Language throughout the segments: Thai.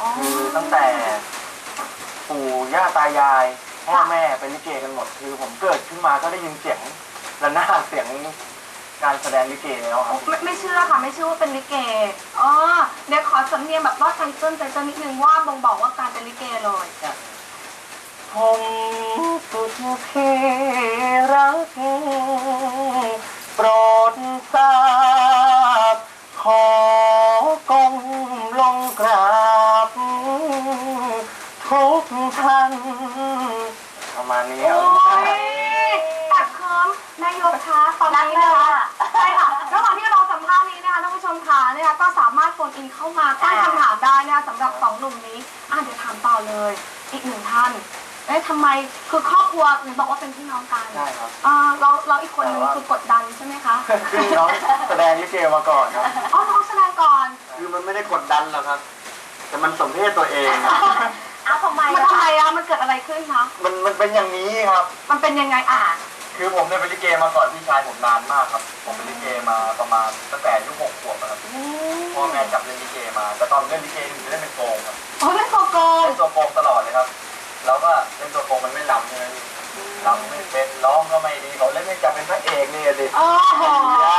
อ๋อคือตั้งแต่ปู่ย่าตายายพ่อค่ะแม่เป็นลิเกกันหมด คือผมเกิดขึ้นมาก็ได้ยินเสียงระนาดเสียงการแสดงลิเกแล้วครับ ไม่ไม่เชื่อค่ะ ไม่เชื่อว่าเป็นลิเกอ๋อเดี๋ยวขอสำเนียงแบบว่าไตเติ้ลไตเติ้ลนิดนึงว่าบ่งบอกว่าการเป็นลิเกเลยผมสุดที่รักโปร มาณนี้คโอ้รับยแอบเคิมนายกคะตอนนี้นะคะใช่ค่ะระหว่างที่เราสัมภาษณ์นี้นะคะท่านผู้ชมคะนะคะก็สามารถโฟนอินเข้ามาตั้งคำถามได้นะคะสำหรับสองหนุ่มนี้อะเดี๋ยวถามต่อเลย อีกหนึ่งท่านเอ๊ะทำไมคือครอบครัวหนูบอกว่าเป็นพี่น้องกันใช่ครับอ่าเราเราอีกคนนึงคือกดดันใช่ไหมคะคือน้องแสดงลิเกมาก่อนครับ อ๋อน้องแสดงก่อน คือมันไม่ได้กดดันหรอกครับ แต่มันสมเพศตัวเองครับ อ้าวทำไมมันล่ะทำไมคะอะมันเกิดอะไรขึ้นคะมันมันเป็นอย่างนี้ครับ มันเป็นยังไงอะคือผมเนี่ยเป็นลิเกมาก่อนพี่ชายผมนานมากครับ ผมเป็นลิเกมาประมาณตั้งแต่อายุหกขวบนะครับพ่อแม่จับเล่นลิเกมา แต่ตอนเล่นลิเกถึงจะเล่นเป็นโกงครับโอ้ยเป็นโกโก้เล่นตัวโกงตลอดเลยครับ แล้วก็เล่นตัวโกงมันไม่ล้ำใช่ไหมพี่ล้ำไม่เป็นร้องก็ไม่ดีเขาเล่นไม่จับเป็นพระเอกนี่ดิโอ้โห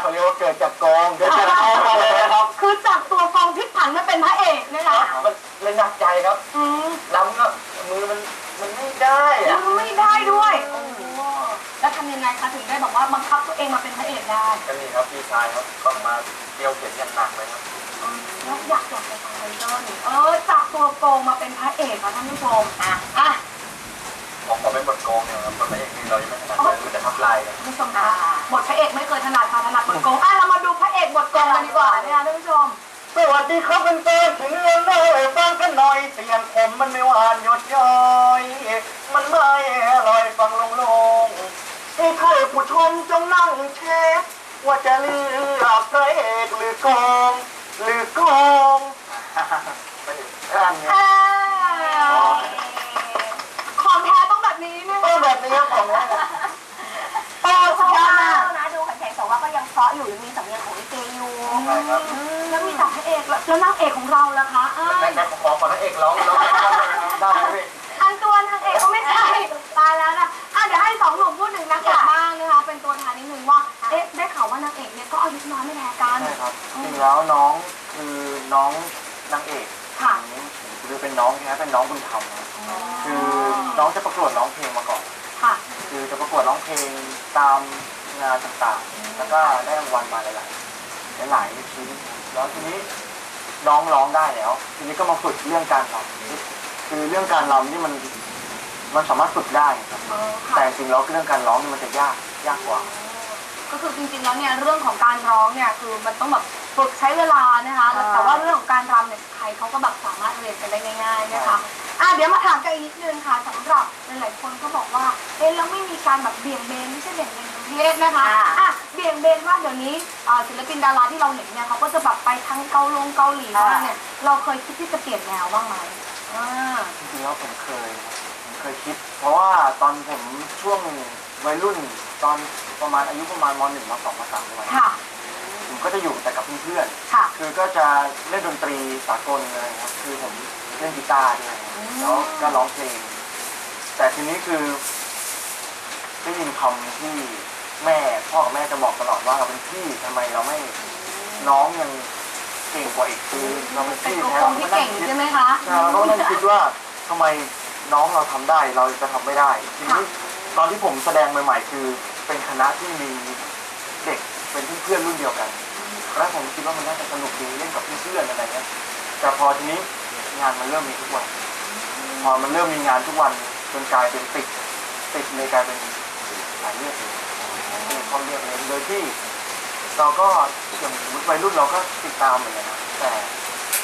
เขาเรียกว่าเกิดจากโกงเกิดจากโกงเลยนะครับ คือจากตัวฟองพลิกผันมาเป็นพระเอกนะคะมัน เลยหนักใจครับอืมล้ำก็มือมันมันไม่ได้แล้อะวไม่ได้ด้วย โอ้โหแล้วทำยังไงคะถึงได้บอกว่าบังคับตัวเองมาเป็นพระเอกได้ก็นี่ครับพี่ชายครับต้องมาเกี่ยวเข็นอย่างหนักเลยครับอืมแล้วอยากอยากไปฟังไทเติ้ลเออจากตัวโกงมาเป็นพระเอกค่ะท่านผู้ชมอะอะผมก็เป็นบทโกงเนี่ยครับบทพระเอกนี่เรายังไม่ถนัดเลยรู้แต่ทับลายกันท่านผู้ชมคะบทพระเอกไม่เคยถนัดค่ะถนัดบทโกงอะเรามาดูพระเอกบทโกงกันดีกว่านะคะท่านผู้ชม สวัสดีครับเป็นเต้ถึงเรื่องได้ฟังกันหน่อย เสียงผมมันไม่หวานหยดย้อย มันไม่ลอยฟังลงลงให้ใครผู้ชมจงนั่งเช็คว่าจะเลือกพระเอกหรือกอง หรือกองอ่านไงอ่าของแท้ต้องแบบนี้นะเออแบบนี้ครับผมนะโอ้สุดยอดมากนะดูแข็งๆแต่ว่าก็ยังเพราะอยู่ยังมีสำเนียงของลิเกอยู่ใช่ครับ แล้วมีแต่พระเอกแล้วแล้วนางเอกของเราล่ะคะอ้าแม่ยแม่ขอขอพระเอกร้องร้องได้ไหมพี่อันตัวนางเอกก็ไม่ใช่ตายแล้วนะอะเดี๋ยวให้สองหนุ่มพูดถึงนางเอกบ้างนะคะ เป็นตัวแทนนิดนึงว่า เอ๊ะได้ข่าวว่านางเอกเนี่ยก็อายุน้อยไม่แพ้กัน ใช่ครับจริงแล้วน้องคือน้องนางเอกค่ะ คือเป็นน้องแท้เป็นน้องบุญธรรมครับคือน้องจะประกวดร้องเพลงมาก่อน ค่ะ คือจะประกวดร้องเพลงตามงานต่างๆ แล้วก็ได้รางวัลมาหลายๆหลายๆชิ้นแล้วทีนี้ น้องร้องได้แล้ว ทีนี้ก็มาฝึกเรื่องการรำคือเรื่องการรำนี่มันมันสามารถฝึกได้ครับเออแต่ค่ะจริงๆแล้วเรื่องการร้องนี่มันจะยากยากกว่า ก็คือจริงๆแล้วเนี่ยเรื่องของการร้องเนี่ยคือมันต้องแบบฝึกใช้เวลานะคะใช่แต่ว่าเรื่องของการรำเนี่ยใครเขาก็แบบสามารถเรียนกันได้ง่ายๆนะคะอะเดี๋ยวมาถามกันอีกนิดนึงค่ะสำหรับหลายๆคนก็บอกว่าเอ๊ะแล้วไม่มีการแบบเบี่ยงเบนไม่ใช่เบี่ยงเบนทางเพศนะคะอะเบี่ย งเบนว่าเดี๋ยวนี้อ่าศิลปินดาราที่เราเห็นเนี่ยเขาก็จะแบบไปทั้งเกาลงเกาหลีบ้างเนี่ยเราเคยคิดที่จะเปลี่ยนแนวบ้างไหมอ่าจริงๆแล้วผมเคยครับผมเคยคิด เพราะว่าตอนผมช่วงวัยรุ่นตอนประมาณอายุประมาณมหนึ่งมสองมสามวัยค่ะ ผมก็จะอยู่แต่กับเพื่อนค่ะ ๆคือก็จะเล่นดนตรีสากลเลยครับคือผมเล่นกีตาร์ด้วยครับแล้วก็ร้องเพลง แต่ทีนี้คือได้ยินคำที่ แม่พ่อกับแม่จะบอกตลอดว่าเราเป็นพี่ทำไมเราไม่น้องยังเก่งกว่าอีกคือเราเป็นเป็นพี่ตัวแท้โกงที่เก่งใช่ไหมคะใช่เราก็นั่งคิดว่าทำไมน้องเราทำได้เราจะทำไม่ได้ทีนี้ตอนที่ผมแสดงใหม่ๆคือ เป็นคณะที่มีเด็กเป็นเพื่อนๆรุ่นเดียวกันแล้วผมคิดว่ามันน่าจะสนุกดีเล่นกับเพื่อนๆอะไรเงี้ยแต่พอทีนี้งานมันเริ่มมีทุกวัน พอมันเริ่มมีงานทุกวันจนกลายเป็นติดติดเลยกลายเป็นสายเลือดเลย เป็นความเลือดเลยโดยที่เราก็อย่างสมมติวัยรุ่นเราก็ติดตามเหมือนกันนะแต่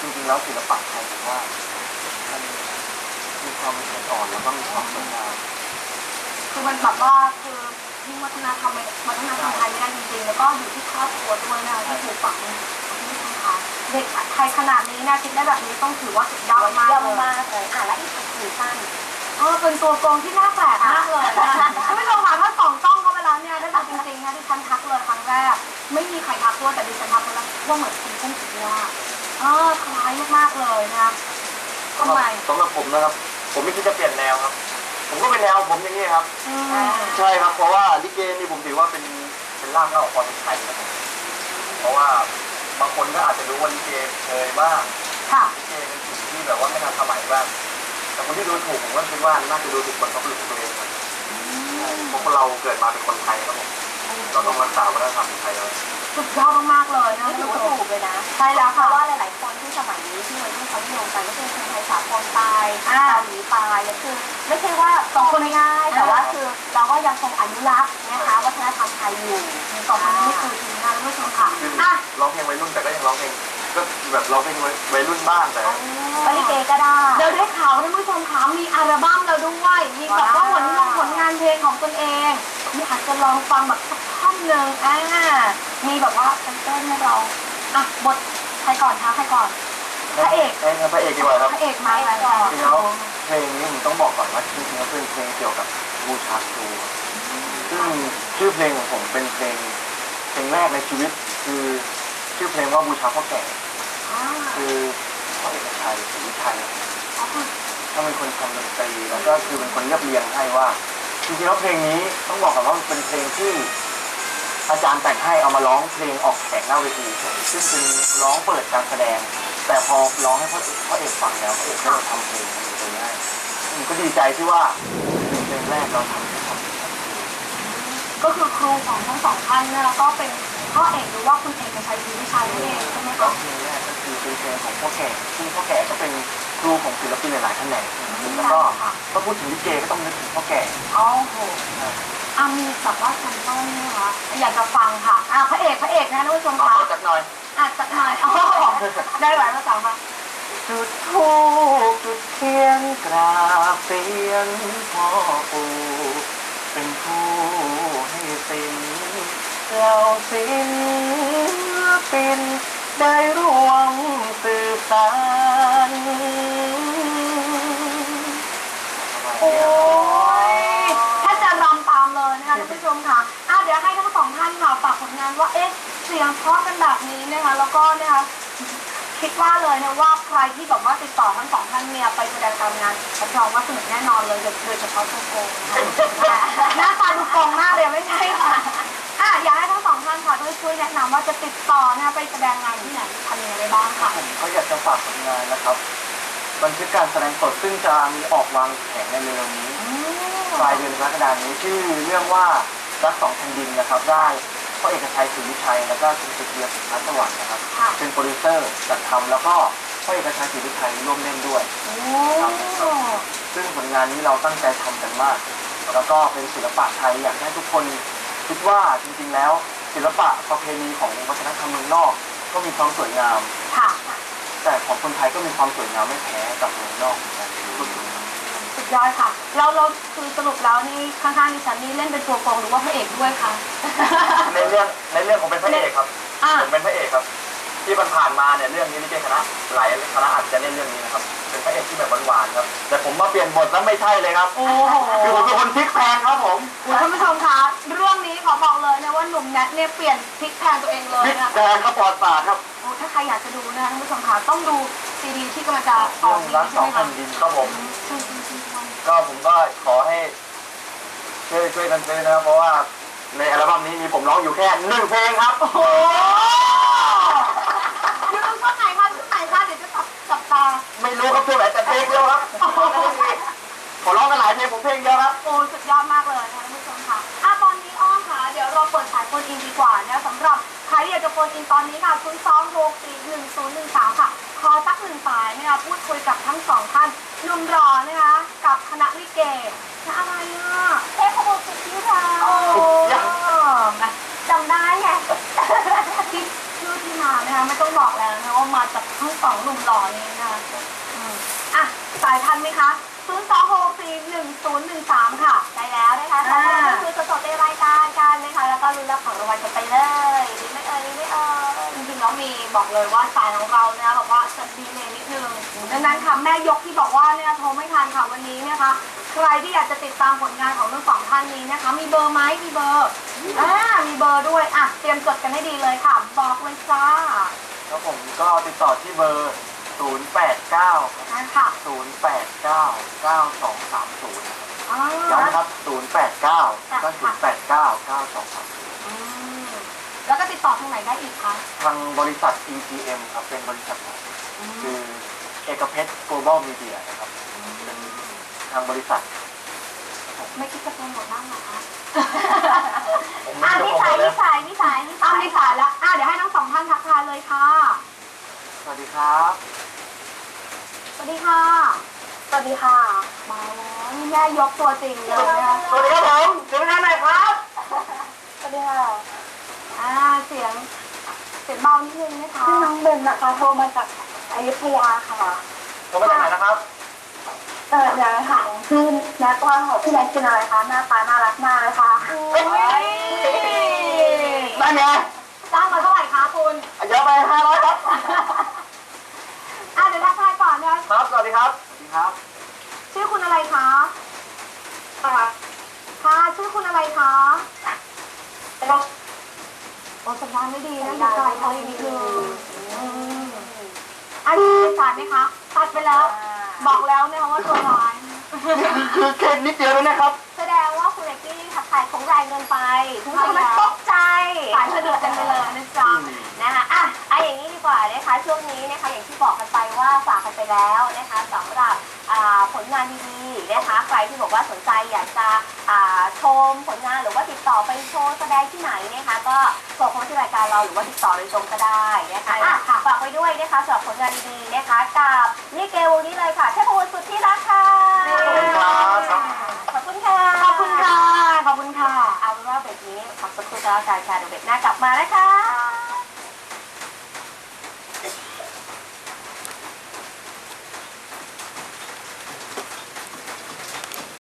จริงๆแล้วศิลปะไทยผมว่ามันมีความละเอียดอ่อนแล้วก็มีความสวยงามคือมันแบบว่าคือยิ่งวัฒนธรรมวัฒนธรรมไทยไม่ได้จริงๆ แล้วก็อยู่ที่ครอบครัวด้วยนะคะที่ถูกฝังที่ทางเด็กไทยขนาดนี้นะคิดได้แบบนี้ต้องถือว่าสุดยอดมากเยี่ยมเลยมากเลยอะแล้วอีกหนึ่งท่านเออเป็นตัวโกงที่น่าแปลกมากเลยนะ ที่ฉันทักเลยครั้งแรก ไม่มีใครทักด้วยแต่ดิฉันทักไปแล้วว่าเหมือนคุณกุ้งสุดยอดเออคล้ายมากๆเลยนะทำไมสำหรับผมนะครับ ผมไม่คิดจะเปลี่ยนแนวครับ ผมก็เป็นแนวผมอย่างนี้ครับอืมใช่ครับ เพราะว่าลิเกนี่ผมถือว่าเป็นเป็นร่างเงาของความเป็นไทยนะครับเพราะว่าบางคนก็อาจจะรู้ว่าลิเกเคยบ้างค่ะลิเกเป็นสิ่งที่แบบว่าไม่ทันสมัยบ้างแต่คนที่ดูถูกผมก็คิดว่าน่าจะดูถูกบนพบุรุษของตัวเองครับเพราะคนเราเกิดมาเป็นคนไทยครับผม เราต้องรักษาวัฒนธรรมไทยเราสุดยอดมากๆเลยนะนี่ถือว่าถูกเลยนะ ใช่แล้วเพค่ะราะว่าหลาย ๆ คนที่สมัยนี้ที่วัยรุ่นเขานิยมกันก็คือคนไทยสากลตายอ่าเกาหลีตายเนี่ยคือ ไม่ใช่ว่าสองคนง่ายๆแต่ว่าคือเราก็ยังคงอนุรักษ์นะคะวัฒนธรรมไทยอยู่สองคนนี้ไม่เคยทิ้งนะท่านผู้ชมค่ะคืออะร้องเพลงวัยรุ่นแต่ก็ยังร้องเพลงก็แบบร้องเพลงวัยรุ่นบ้างแต่ก็ลิเกก็ได้เดี๋ยวได้ข่าวว่าท่านผู้ชมคะมีอัลบั้มแล้วด้วยมีแบบว่าผลงานผลงานเพลงของตนเองมีอาจจะลองฟังแบบสักท่อน หนึ่งอ่ามีแบบว่าเซนเตอร์ให้เราอะบทใครก่อนคะใครก่อน พระเอกเอ้ยพระเอกดีกว่าครับพระเอกมาอะไรก่อนจริงๆแล้วเพลงนี้ผมต้องบอกก่อนว่าจริงๆแล้วเป็นเพลงเกี่ยวกับบูชาครูซึ่งชื่อเพลงของผมเป็นเพลงเพลงแรกในชีวิต คือชื่อเพลงว่าบูชาพ่อแก่ อ่าคือพ่อเอกชัยศรีวิชัยอ๋อค่ะถ้าเป็นคนทำดนตรีแล้วก็คือเป็นคนเรียบเรียงให้ว่าจริงๆแล้วเพลงนี้ต้องบอกก่อนว่ามันเป็นเพลงที่ อาจารย์แต่งให้เอามาร้องเพลงออกแข่งหน้าเวทีเฉยซึ่งเป็นร้องเปิดการแสดง แต่พอร้องให้พ่อเอกพ่อเอกฟังแล้วพ่อเอกก็เลยทำเพลงนี้เพลงให้ผมก็ดีใจที่ว่าเป็นเพลงแรกเราทำให้ทำก็คือครูของทั้งสองท่านเนี่ยแล้วก็เป็นพ่อเอกหรือว่าคุณเอกชัยศรีวิชัยนั่นเองใช่ไหมก็คะเพลงแรกก็คือเป็นเพลงของพ่อแก่ซึ่งพ่อแก่ก็เป็นครูของศิลปินหลายๆแขนงแล้วก็ถ้าพูดถึงลิเกก็ต้องนึกถึงพ่อแก่อ๋อโห อะมีแบบว่าแซมเปิลนี่นะคะอยากจะฟังค่ะอะพระเอกพระเอกนะท่านผู้ชมเอาคะขอจักหน่อย อะจัดหน่อยอ๋อได้หลายภาษาค่ะจุดทูบจุดเทียนกราบเตียนพ่อปู่เป็นผู้ให้สินเหล่าศิลปินได้ร่วมสืบสานโอ้ยถ้าจะรำตามเลยนะคะท่านผู้ ชมค่ะอะเดี๋ยวให้ทั้งสองท่านค่ะฝากผลงานว่าเอ๊ะเสียงเพราะกันแบบนี้นะคะแล้วก็นะคะคิดว่าเลยนะว่าใครที่แบบว่าติดต่อทั้งสองท่านเนี่ยไปแสดงตามงานรับรองว่าสนุกแน่นอนเลยโดยเฉพาะตัวโกงนะคะหน้าตาดูโกงมากเลยไม่ใช่ค่ะอะอยากให้ทั้งสองท่านค่ะด้วยช่วยแนะนำว่าจะติดต่อนะคะไปแสดงงานที่ไหนทำยังไงได้บ้างค่ะผมก็อยากจะฝากผลงานนะครับบันทึกการแสดงสดซึ่งจะมีออกวางแผงในเร็วๆนี้ปลายเดือนกรกฎาคมนี้ชื่อเรื่องว่า รักสองแผ่นดินนะครับได้พ่อเอกชัยศรีวิชัยแล้วก็คุณสุเทียสุพัฒน์สวัสดิ์นะครับค่ะเป็นโปรดิวเซอร์จัดทำแล้วก็พ่อเอกชัยศรีวิชัยร่วมเล่นด้วยโอ้ซึ่งผลงานนี้เราตั้งใจทำกันมาก แล้วก็เป็นศิลปะไทยอยากให้ทุกคนคิดว่าจริงๆแล้ว ศิลปะประเพณีของวัฒนธรรมเมืองนอก ก็มีความสวยงามค่ะแต่ของคนไทยก็มีความสวยงามไม่แพ้กับเมืองนอกเหมือนกัน สุด ยอดค่ะ เราเราคือสรุปแล้วนี่ข้างๆดิฉันนี่เล่นเป็นตัวโกงหรือว่าพระเอกด้วยคะ ในเรื่องในเรื่องผมเป็นพระเอกครับอ่า ผมเป็นพระเอกครับ ที่ผ่านๆมาเนี่ยเรื่องนี้ลิเกคณะหลายคณะอาจจะเล่นเรื่องนี้นะครับเป็นพระเอกที่แบบหวานๆครับ แต่ผมมาเปลี่ยนบทแล้วไม่ใช่เลยครับ โอ้โห คือผมเป็นคนพลิกแพลงครับผมท่านผู้ชมคะเรื่องนี้ขอบอกเลยนะว่าหนุ่มแนทเนี่ยเปลี่ยนพลิกแพลงตัวเองเลยพลิกนะแพลงครับปลอดศาสตร์ครับ โอ้ถ้าใครอยากจะดูนะคะท่านผู้ชมคะต้องดู ซีดีที่กำลังจะอเรื่ออกงนี้รักสใช่องไหมคะแผ่นดินครับผมใช่ใช่ใช่ใช่ก็ผมก็ขอให้ช่วยช่วยกันซื้อนะครับเพราะว่าในอัลบั้มนี้มีผมร้องอยู่แค่หนึ่งเพลงครับ โอ้โหอยู่ตรงช่วงไหนคะช่วงไหนคะเดี๋ยวจะจับจับตา ไม่รู้ครับช่วงไหนแต่เพลงเดียวครับขอร้องกันหลายเพลงผมเพลงเดียวครับ โอ้สุดยอดมากเลยนะคะท่านผู้ชมค่ะอะตอนนี้อ้อมค่ะเดี๋ยวเราเปิดสายโฟนอินดีกว่านะสำหรับใครที่อยากจะโฟนอินตอนนี้ค่ะ 0 2 6 4 1 0 1 3ค่ะขอ สักหนึ่งสายนะคะพูดคุยกับทั้งสองท่านหนุ่มรอนะคะกับคณะลิเกนะอะไรอะเทพบุตรสุดที่เราโอ้นะจำได้ไงที่ชื่อที่มานะคะไม่ต้องบอกแล้วนะคะว่ามาจากทั้งสองหนุ่มหล่อนี้นะคะอืมอะสายทันไหมคะ0 2 6 4 1 0 1 3 ค่ะ ได้แล้วนะคะสองคนก็คือสดๆในรายการกันนะคะ แล้วก็ลุ้นรับของรางวัลกันไปเลยดีไหมเอ่ยดีไหมเอ่ ยจริงๆแล้วมีบอกเลยว่าสายของเราเนี่ยบอกว่าจะดีเลยนิดนึงดังนั้นค่ะแม่ยกที่บอกว่าเนี่ยโทรไม่ทันค่ะวันนี้เนี่ยค่ะใครที่อยากจะติดตามผลงานของทั้งสองท่านนี้นะคะ มีเบอร์ไหมมีเบอร์อ่ามีเบอร์ด้วยอะเตรียมจดกันให้ดีเลยค่ะ บอกเลยจ้าครับผมก็ติดต่อที่เบอร์0ศูนย์แปดเก้าอะค่ะศูนย์แปดเก้าเก้าสองสามศูนย์อ่าย้ำนะครับศูนย์แปดเก้าก็ศูนย์ แปดเก้าเก้าสองสามศูนย์อืมแล้วก็ติดต่อทางไหนได้อีกคะทางบริษัท EGM ครับเป็นบริษัทของคือเอกเพชร global media นะครับเป็นทางบริษัท ไม่คิดจะโปรโมทบ้างเหรอคะผมอะไม่นิได้สัยเลนิยสัยนิสัยนิอ้าสัวยมีสายแล้วอะเดี๋ยวให้ทั้งสองท่านทักทายเลยค่ะ สวัสดีครับสวัสดีค่ะ สวัสดีค่ะ มาแล้วนี่แม่ยกตัวจริงเลยนะคะสวัสดีครับผมเสียงท่านไหนครับ สวัสดีค่ะ อ่าเสียงเสียงเบานิดนึงนะคะชื่อน้องเบนนะคะโทรมาจากอยุธยาค่ะผมมาจากไหนนะครับเออเดี๋ยวค่ะคือแน็กว่าของพี่แน็กเป็นอะไรคะหน้าตาน่ารักมากเลยค่ะนั่นไงจ้างมาเท่าไหร่คะคุณ เยอะไปห้าร้อยครับ อะเดี๋ยวทักทายก่อนนะครับ สวัสดีครับ สวัสดีครับ ชื่อคุณอะไรคะ ค่ะ ค่ะชื่อคุณอะไรคะโอ้สัญญาณ ไม่ดีนะอยู่ไกลเขาอีกนิดนึงอืมอันนี้สายไหมคะ ตัดไปแล้ว บอกแล้วนะคะว่าตัวร้าย คือแค่นิดเดียวเลยนะครับ แสดงว่าคุณเอกกี้ทักทายของแรงเกินไปทุกคนมันตกใจสายสะดุดกันไปเลยนะจ๊ะนะคะอะอะอย่างนี้ดีกว่านะคะ ช่วงนี้นะคะ อย่างที่บอกกันไปว่าฝากกันไปแล้วนะคะสำหรับอ่า ผลงานดีๆนะคะ ใครที่บอกว่าสนใจอยากจะอ่าชมผลงานหรือว่าติดต่อไปโชว์แสดงที่ไหนนะคะ ก็ส่งเข้ามาที่รายการเราหรือว่าติดต่อโดยตรงก็ได้นะคะอะฝากไว้ด้วยนะคะสำหรับผลงานดีๆนะคะกับลิเกวงนี้เลยค่ะเทพบุตรสุดที่รักค่ะขอบคุณครับขอบคุณค่ะขอบคุณค่ะขอบคุณค่ะเอาเป็นว่าเบรกนี้พักสักครู่ก็แล้วกันค่ะเดี๋ยวเบรกหน้ากลับมานะคะ